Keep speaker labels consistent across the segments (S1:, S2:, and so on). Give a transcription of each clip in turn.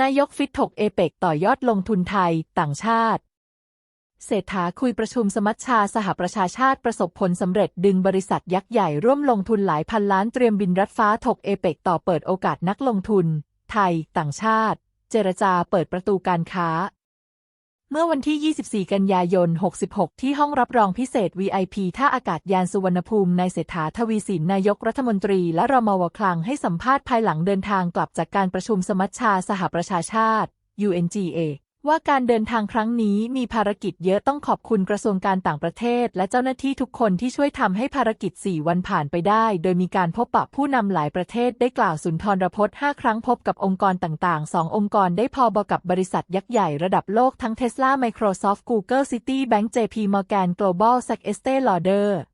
S1: นายกฟิตถกเอเปกต่อยอดลงทุนไทย ต่างชาติ เศรษฐาคุยประชุมสมัชชาสหประชาชาติประสบผลสำเร็จดึงบริษัทยักษ์ใหญ่ร่วมลงทุนหลายพันล้านเตรียมบินรัดฟ้าถกเอเปกต่อเปิดโอกาสนักลงทุน ไทย ต่างชาติ เจรจาเปิดประตูการค้า เมื่อวันที่ 24 กันยายน 66 ที่ห้องรับรองพิเศษ VIP ท่าอากาศยานสุวรรณภูมินายเศรษฐาทวีสินนายกรัฐมนตรี และรมวคลังให้สัมภาษณ์ภายหลังเดินทางกลับจากการประชุมสมัชชาสหประชาชาติ UNGA ว่าการเดินทางครั้งนี้มีภารกิจเยอะต้องขอบคุณกระทรวงการต่างประเทศ และเจ้าหน้าที่ทุกคนที่ช่วยทำให้ภารกิจ 4 วันผ่านไปได้ โดยมีการพบปะผู้นำหลายประเทศได้กล่าวสุนทรพจน์ 5 ครั้งพบกับองค์กรต่าง ๆ 2 องค์กรได้พอบกับบริษัทยักษ์ใหญ่ระดับโลกทั้ง Tesla Microsoft Google Citibank JP Morgan Global s a c Estee Lauder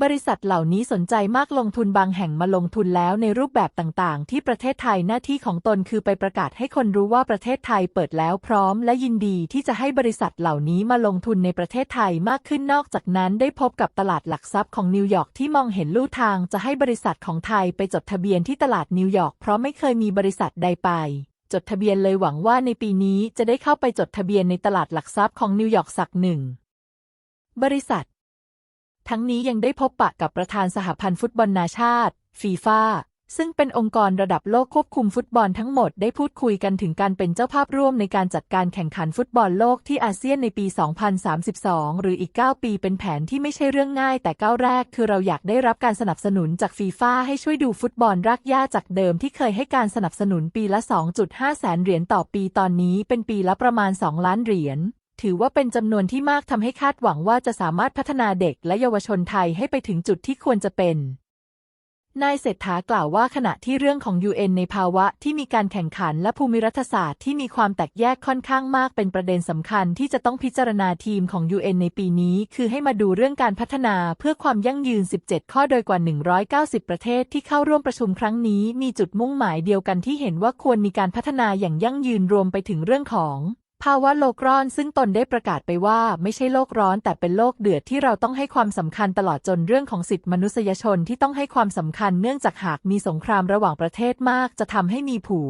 S1: บริษัทเหล่านี้สนใจมากลงทุนบางแห่งมาลงทุนแล้วในรูปแบบต่างๆ ที่ประเทศไทยหน้าที่ของตนคือไปประกาศให้คนรู้ว่าประเทศไทยเปิดแล้วพร้อม และยินดีที่จะให้บริษัทเหล่านี้มาลงทุนในประเทศไทยมากขึ้นนอกจากนั้นได้พบกับตลาดหลักทรัพย์ของนิวยอร์กที่มองเห็นลู่ทางจะให้บริษัทของไทยไปจดทะเบียนที่ตลาดนิวยอร์กเพราะไม่เคยมีบริษัทใดไปจดทะเบียนเลยหวังว่าในปีนี้จะได้เข้าไปจดทะเบียนในตลาดหลักทรัพย์ของนิวยอร์กสักหนึ่งบริษัท ทั้งนี้ยังได้พบปะกับประธานสหพันธ์ฟุตบอลนาชาติ ฟีฟ่าซึ่งเป็นองค์กรระดับโลกควบคุมฟุตบอลทั้งหมดได้พูดคุยกันถึงการเป็นเจ้าภาพร่วมในการจัดการแข่งขันฟุตบอลโลกที่อาเซียนในปี 2032 หรืออีก 9 ปีเป็นแผนที่ไม่ใช่เรื่องง่าย แต่ก้าวแรกคือเราอยากได้รับการสนับสนุนจากฟีฟ่าให้ช่วยดูฟุตบอลรากหญ้าจากเดิมที่เคยให้การสนับสนุนปีละ 2.5 แสนเหรียญต่อปีตอนนี้เป็นปีละประมาณ 2 ล้านเหรียญ ถือว่าเป็นจำนวนที่มากทำให้คาดหวังว่าจะสามารถพัฒนาเด็กและเยาวชนไทยให้ไปถึงจุดที่ควรจะเป็นนายเศรษฐากล่าวว่าขณะที่เรื่องของ UN ในภาวะที่มีการแข่งขันและภูมิรัฐศาสตร์ที่มีความแตกแยกค่อนข้างมากเป็นประเด็นสำคัญที่จะต้องพิจารณาทีมของ UN ในปีนี้ คือให้มาดูเรื่องการพัฒนาเพื่อความยั่งยืน 17 ข้อโดยกว่า 190 ประเทศที่เข้าร่วมประชุมครั้งนี้มีจุดมุ่งหมายเดียวกันที่เห็นว่าควรมีการพัฒนาอย่างยั่งยืนรวมไปถึงเรื่องของ ภาวะโลกร้อนซึ่งตนได้ประกาศไปว่าไม่ใช่โลกร้อน แต่เป็นโลกเดือดที่เราต้องให้ความสำคัญตลอดจนเรื่องของสิทธิมนุษยชนที่ต้องให้ความสำคัญเนื่องจากหากมีสงครามระหว่างประเทศมากจะทำให้มีผู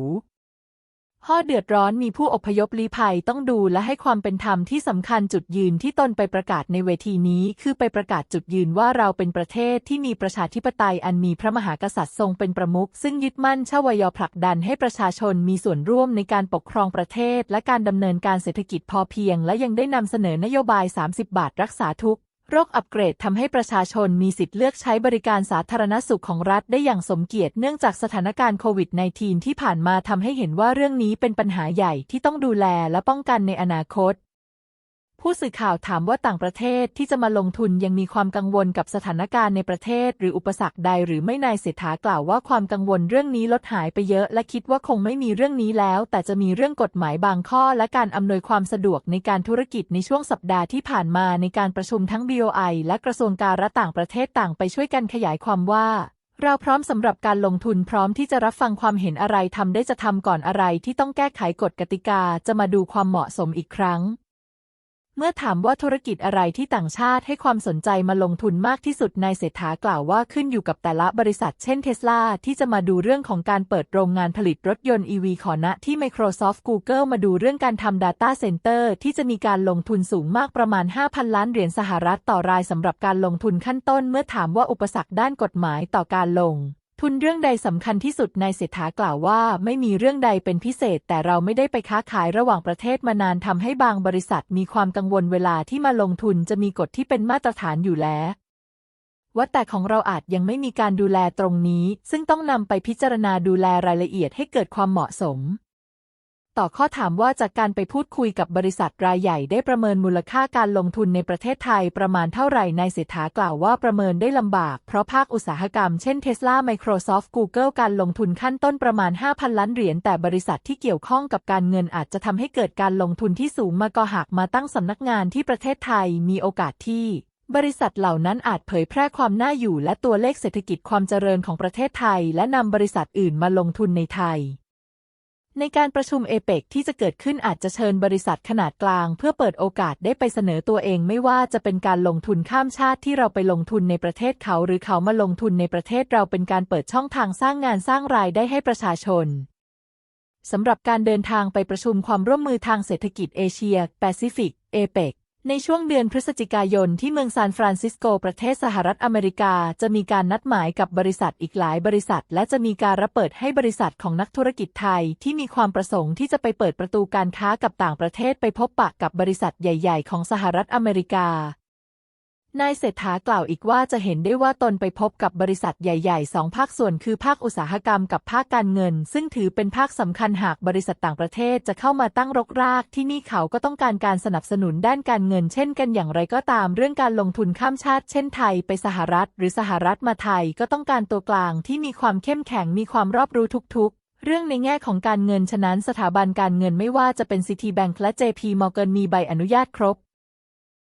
S1: พ่อเดือดร้อนมีผู้อพยพลี้ภัยต้องดูและให้ความเป็นธรรมที่สำคัญจุดยืนที่ตนไปประกาศในเวทีนี้คือไปประกาศจุดยืนว่าเราเป็นประเทศที่มีประชาธิปไตยอันมีพระมหากษัตริย์ทรงเป็นประมุขซึ่งยึดมั่นชวยผลักดันให้ประชาชนมีส่วนร่วมในการปกครองประเทศและการดำเนินการเศรษฐกิจพอเพียง และยังได้นำเสนอนโยบาย 30 บาทรักษาทุก โรคอัปเกรดทำให้ประชาชนมีสิทธิ์เลือกใช้บริการสาธารณสุขของรัฐได้อย่างสมเกียรติเนื่องจากสถานการณ์โควิด -19 ที่ผ่านมาทำให้เห็นว่าเรื่องนี้เป็นปัญหาใหญ่ที่ต้องดูแลและป้องกันในอนาคต ผู้สื่อข่าวถามว่าต่างประเทศที่จะมาลงทุนยังมีความกังวลกับสถานการณ์ในประเทศ หรืออุปสรรคใดหรือไม่นายเศรษฐากล่าวว่าความกังวลเรื่องนี้ลดหายไปเยอะ และคิดว่าคงไม่มีเรื่องนี้แล้ว แต่จะมีเรื่องกฎหมายบางข้อ และการอำนวยความสะดวกในการธุรกิจในช่วงสัปดาห์ที่ผ่านมาในการประชุมทั้ง BOI และกระทรวงการต่างประเทศต่างไปช่วยกันขยายความว่าเราพร้อมสำหรับการลงทุนพร้อมที่จะรับฟังความเห็นอะไรทำได้จะทำก่อนอะไรที่ต้องแก้ไขกฎกติกาจะมาดูความเหมาะสมอีกครั้ง เมื่อถามว่าธุรกิจอะไรที่ต่างชาติให้ความสนใจมาลงทุนมากที่สุดนายเศรษฐากล่าวว่าขึ้นอยู่กับแต่ละบริษัทเช่นเทสลาที่จะมาดูเรื่องของการเปิดโรงงานผลิตรถยนต์ EV ขอณะที่ Microsoft Google มาดูเรื่องการทำ Data Center ที่จะมีการลงทุนสูงมากประมาณ 5,000 ล้านเหรียญสหรัฐต่อรายสำหรับการลงทุนขั้นต้น เมื่อถามว่าอุปสรรคด้านกฎหมายต่อการลง ทุนเรื่องใดสำคัญที่สุดนายเศรษฐากล่าวว่า ไม่มีเรื่องใดเป็นพิเศษ แต่เราไม่ได้ไปค้าขายระหว่างประเทศมานานทำให้บางบริษัทมีความกังวลเวลาที่มาลงทุนจะมีกฎที่เป็นมาตรฐานอยู่แล้วว่าแต่ของเราอาจยังไม่มีการดูแลตรงนี้ ซึ่งต้องนำไปพิจารณาดูแลรายละเอียดให้เกิดความเหมาะสม ต่อข้อถามว่าจากการไปพูดคุยกับบริษัทรายใหญ่ได้ประเมินมูลค่าการลงทุนในประเทศไทยประมาณเท่าไหร่นายเศรษฐากล่าวว่าประเมินได้ลำบาก เพราะภาคอุตสาหกรรมเช่น Tesla Microsoft Google การลงทุนขั้นต้นประมาณ 5,000 ล้านเหรียญแต่บริษัทที่เกี่ยวข้องกับการเงินอาจจะทำให้เกิดการลงทุนที่สูงมาก็หากมาตั้งสำนักงานที่ประเทศไทยมีโอกาสที่บริษัทเหล่านั้นอาจเผยแพร่ความน่าอยู่และตัวเลขเศรษฐกิจความเจริญของประเทศไทย และนำบริษัทอื่นมาลงทุนในไทย ในการประชุมเอเปกที่จะเกิดขึ้นอาจจะเชิญบริษัทขนาดกลาง เพื่อเปิดโอกาสได้ไปเสนอตัวเองไม่ว่าจะเป็นการลงทุนข้ามชาติที่เราไปลงทุนในประเทศเขาหรือเขามาลงทุนในประเทศเราเป็นการเปิดช่องทางสร้างงานสร้างรายได้ให้ประชาชนสำหรับการเดินทางไปประชุมความร่วมมือทางเศรษฐกิจเอเชีย แปซิฟิก เอเปก ในช่วงเดือนพฤศจิกายนที่เมืองซานฟรานซิสโก ประเทศสหรัฐอเมริกา จะมีการนัดหมายกับบริษัทอีกหลายบริษัท และจะมีการรับเปิดให้บริษัทของนักธุรกิจไทย ที่มีความประสงค์ที่จะไปเปิดประตูการค้ากับต่างประเทศไปพบปะกับบริษัทใหญ่ ๆ ของสหรัฐอเมริกา นายเศรษฐากล่าวอีกว่าจะเห็นได้ว่าตนไปพบกับบริษัทใหญ่ๆสองภาคส่วนคือภาคอุตสาหกรรมกับภาคการเงิน ซึ่งถือเป็นภาคสำคัญหากบริษัทต่างประเทศจะเข้ามาตั้งรกราก ที่นี่เขาก็ต้องการการสนับสนุนด้านการเงิน เช่นกันอย่างไรก็ตามเรื่องการลงทุนข้ามชาติ เช่นไทยไปสหรัฐ หรือสหรัฐมาไทยก็ต้องการตัวกลางที่มีความเข้มแข็งมีความรอบรู้ทุกๆเรื่องในแง่ของการเงินฉะนั้นสถาบันการเงินไม่ว่าจะเป็น Citibank และ JP Morgan มีใบอนุญาตครบ